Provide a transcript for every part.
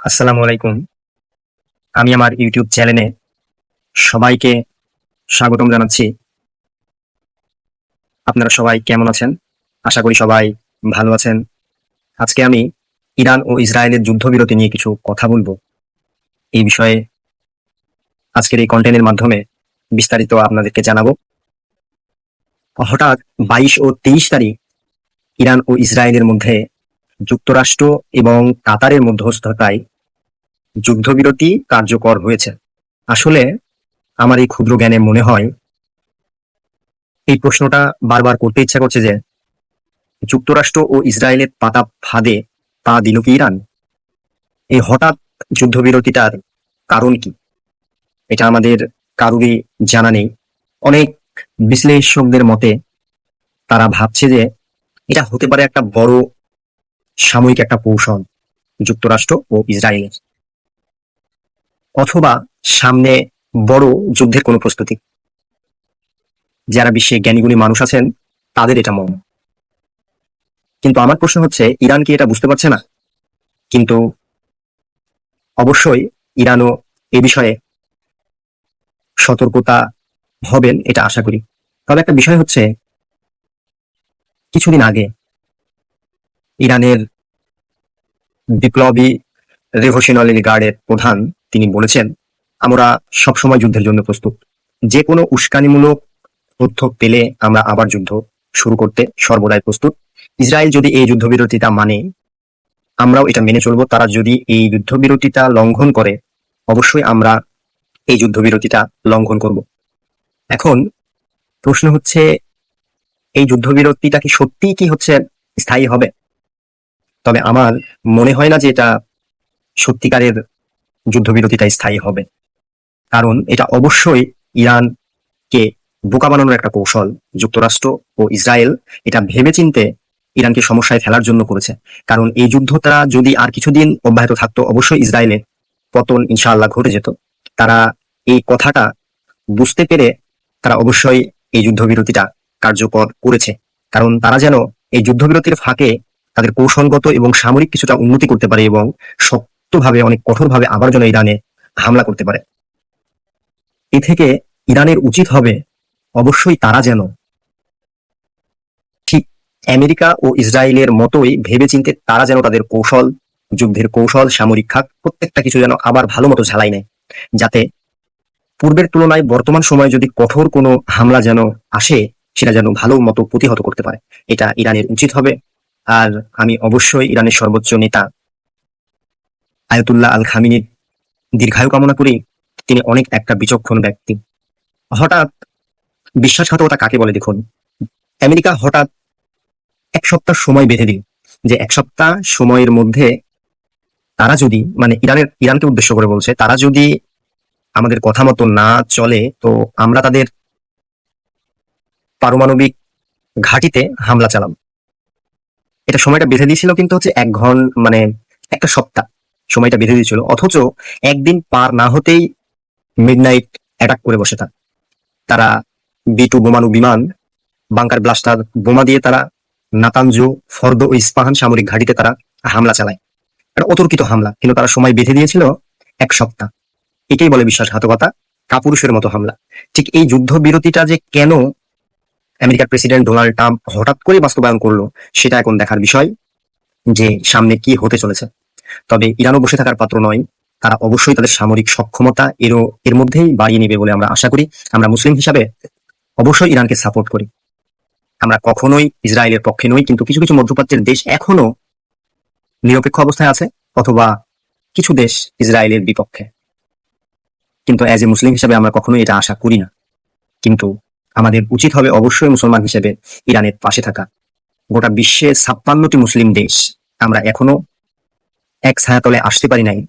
আসসালামু আলাইকুম। আমি আমার ইউটিউব চ্যানেলে সবাইকে স্বাগতম জানাচ্ছি। আপনারা সবাই কেমন আছেন? আশা করি সবাই ভালো আছেন। আজকে আমি ইরান ও ইসরায়েলের যুদ্ধবিরতি নিয়ে কিছু কথা বলব। এই বিষয়ে আজকের এই কন্টেন্টের মাধ্যমে বিস্তারিত আপনাদেরকে জানাব। হঠাৎ বাইশ ও তেইশ তারিখ ইরান ও ইসরায়েলের মধ্যে যুক্তরাষ্ট্র এবং কাতারের মধ্যস্থতায় যুদ্ধবিরতি কার্যকর হয়েছে। আসলে আমার এই ক্ষুদ্র জ্ঞানে মনে হয়, এই প্রশ্নটা বারবার করতে ইচ্ছা করছে যে, যুক্তরাষ্ট্র ও ইসরায়েলের পাতা ফাঁদে পা দিল কি ইরান? এই হঠাৎ যুদ্ধবিরতিটার কারণ কি? এটা আমাদের কারুরই জানা নেই। অনেক বিশ্লেষকদের মতে তারা ভাবছে যে, এটা হতে পারে একটা বড় সাময়িক একটা কৌশল যুক্তরাষ্ট্র ও ইসরায়েলের। অথবা সামনে বড় যুদ্ধের কোনো প্রস্তুতি। যারা বিশ্বে জ্ঞানীগুণী মানুষ আছেন, তাদের এটা মন। কিন্তু আমার প্রশ্ন হচ্ছে, ইরান কি এটা বুঝতে পারছে না? কিন্তু অবশ্যই ইরানও এ বিষয়ে সতর্কতা হবেন, এটা আশা করি। তবে একটা বিষয় হচ্ছে, কিছুদিন আগে ইরানের বিপ্লবী রেভোশনারি গার্ডের প্রধান তিনি বলেছেন, আমরা সবসময় যুদ্ধের জন্য প্রস্তুত। যে কোনো উস্কানিমূলক তথ্য পেলে আমরা আবার যুদ্ধ শুরু করতে সর্বদাই প্রস্তুত। ইসরায়েল যদি এই যুদ্ধবিরতিটা মানে আমরাও এটা মেনে চলবো। তারা যদি এই যুদ্ধবিরতিটা লঙ্ঘন করে, অবশ্যই আমরা এই যুদ্ধবিরতিটা লঙ্ঘন করব। এখন প্রশ্ন হচ্ছে, এই যুদ্ধবিরতিটা কি সত্যিই কি হচ্ছে, স্থায়ী হবে? তবে আমার মনে হয় না যে এটা সত্যিকারের যুদ্ধবিরতিটা স্থায়ী হবে। কারণ এটা অবশ্যই ইরানকে বোকা বানানোর একটা কৌশল। যুক্তরাষ্ট্র ও ইসরায়েল এটা ভেবেচিন্তে ইরানকে সমস্যায় ফেলার জন্য করেছে। কারণ এই যুদ্ধটা যদি আর কিছুদিন অব্যাহত থাকতো, অবশ্যই ইসরায়েলে পতন ইনশাআল্লাহ ঘটে যেত। তারা এই কথাটা বুঝতে পেরে তারা অবশ্যই এই যুদ্ধবিরতিটা কার্যকর করেছে। কারণ তারা যেন এই যুদ্ধবিরতির ফাঁকে তাদের কৌশলগত এবং সামরিক কিছুটা উন্নতি করতে পারে এবং শক্তভাবে, অনেক কঠোরভাবে আবার যেন ইরানে হামলা করতে পারে। এ থেকে ইরানের উচিত হবে অবশ্যই তারা যেন ঠিক আমেরিকা ও ইসরায়েলের মতোই ভেবেচিন্তে তারা যেন তাদের কৌশল, যুদ্ধের কৌশল, সামরিক খাত, প্রত্যেকটা কিছু যেন আবার ভালো মতো ঝালাই নেয়। যাতে পূর্বের তুলনায় বর্তমান সময়ে যদি কঠোর কোনো হামলা যেন আসে, সেটা যেন ভালো মতো প্রতিহত করতে পারে। এটা ইরানের উচিত হবে। আর আমি অবশ্যই ইরানের সর্বোচ্চ নেতা আয়তুল্লাহ আল খামিনীর দীর্ঘায়ু কামনা করি তিনি অনেক একটা বিচক্ষণ ব্যক্তি। হঠাৎ বিশ্বাসঘাতকতা কাকে বলে দেখুন? আমেরিকা হঠাৎ এক সপ্তাহ সময় বেঁধে দিল যে এক সপ্তাহ সময়ের মধ্যে তারা যদি মানে ইরানের, ইরানকে উদ্দেশ্য করে বলছে, তারা যদি আমাদের কথা মতো না চলে, তো আমরা তাদের পারমাণবিক ঘাঁটিতে হামলা চালাম এটা সময়টা বেঁধে দিয়েছিল কিন্তু হচ্ছে এক ঘন মানে একটা সপ্তাহ। সময়টা বেঁধে দিয়েছিল। অথচ একদিন পার না হতেই মিডনাইট অ্যাটাক করে বসে থাক। তারা বি টু বোমানু বিমান বাংকার ব্লাস্টার বোমা দিয়ে তারা নাতানজু, ফর্দ ও ইস্পাহান সামরিক ঘাঁটিতে তারা হামলা চালায়। এটা অতর্কিত হামলা, কিন্তু তারা সময় বেঁধে দিয়েছিল এক সপ্তাহ। এটাই বলে বিশ্বাসঘাতকতা, কাপুরুষের মতো হামলা। ঠিক এই যুদ্ধ বিরতিটা যে কেন আমেরিকার প্রেসিডেন্ট ডোনাল্ড ট্রাম্প হঠাৎ করে বাস্তবায়ন করল, সেটা এখন দেখার বিষয় যে সামনে কি হতে চলেছে। তবে ইরানও বসে থাকার পাত্র নয়। তারা অবশ্যই তাদের সামরিক সক্ষমতা এরও, এর মধ্যেই বাড়িয়ে নেবে বলে আমরা আশা করি। আমরা মুসলিম হিসাবে অবশ্যই ইরানকে সাপোর্ট করি। আমরা কখনোই ইসরায়েলের পক্ষে নই, কিন্তু কিছু কিছু মধ্যপ্রাচ্যের দেশ এখনও নিরপেক্ষ অবস্থায় আছে, অথবা কিছু দেশ ইসরায়েলের বিপক্ষে। কিন্তু অ্যাজ এ মুসলিম হিসাবে আমরা কখনোই এটা আশা করি না। কিন্তু আমাদের উচিত হবে অবশ্যই মুসলমান হিসেবে ইরানের পাশে থাকা। গোটা বিশ্বে ছাপ্পান্নটি মুসলিম দেশ আমরা এখনও এক ছায়াতলে আসতে পারি নাই।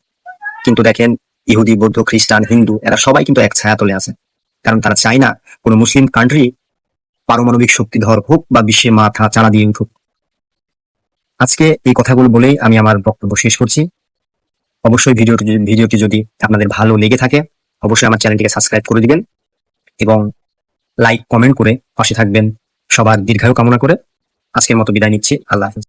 কিন্তু দেখেন, ইহুদি, বৌদ্ধ, খ্রিস্টান, হিন্দু, এরা সবাই কিন্তু এক ছায়াতলে আছে। কারণ তারা চায় না কোনো মুসলিম কান্ট্রি পারমাণবিক শক্তিধর হোক বা বিশ্বে মাথা চালা দিয়ে উঠুক। আজকে এই কথাগুলো বলেই আমি আমার বক্তব্য শেষ করছি। অবশ্যই ভিডিওটি ভিডিওটি যদি আপনাদের ভালো লেগে থাকে, অবশ্যই আমার চ্যানেলটিকে সাবস্ক্রাইব করে দিবেন এবং লাইক, কমেন্ট করে পাশে থাকবেন সবার দীর্ঘায়ু কামনা করে। আজকের মতো বিদায় নিচ্ছি। আল্লাহ হাফিজ।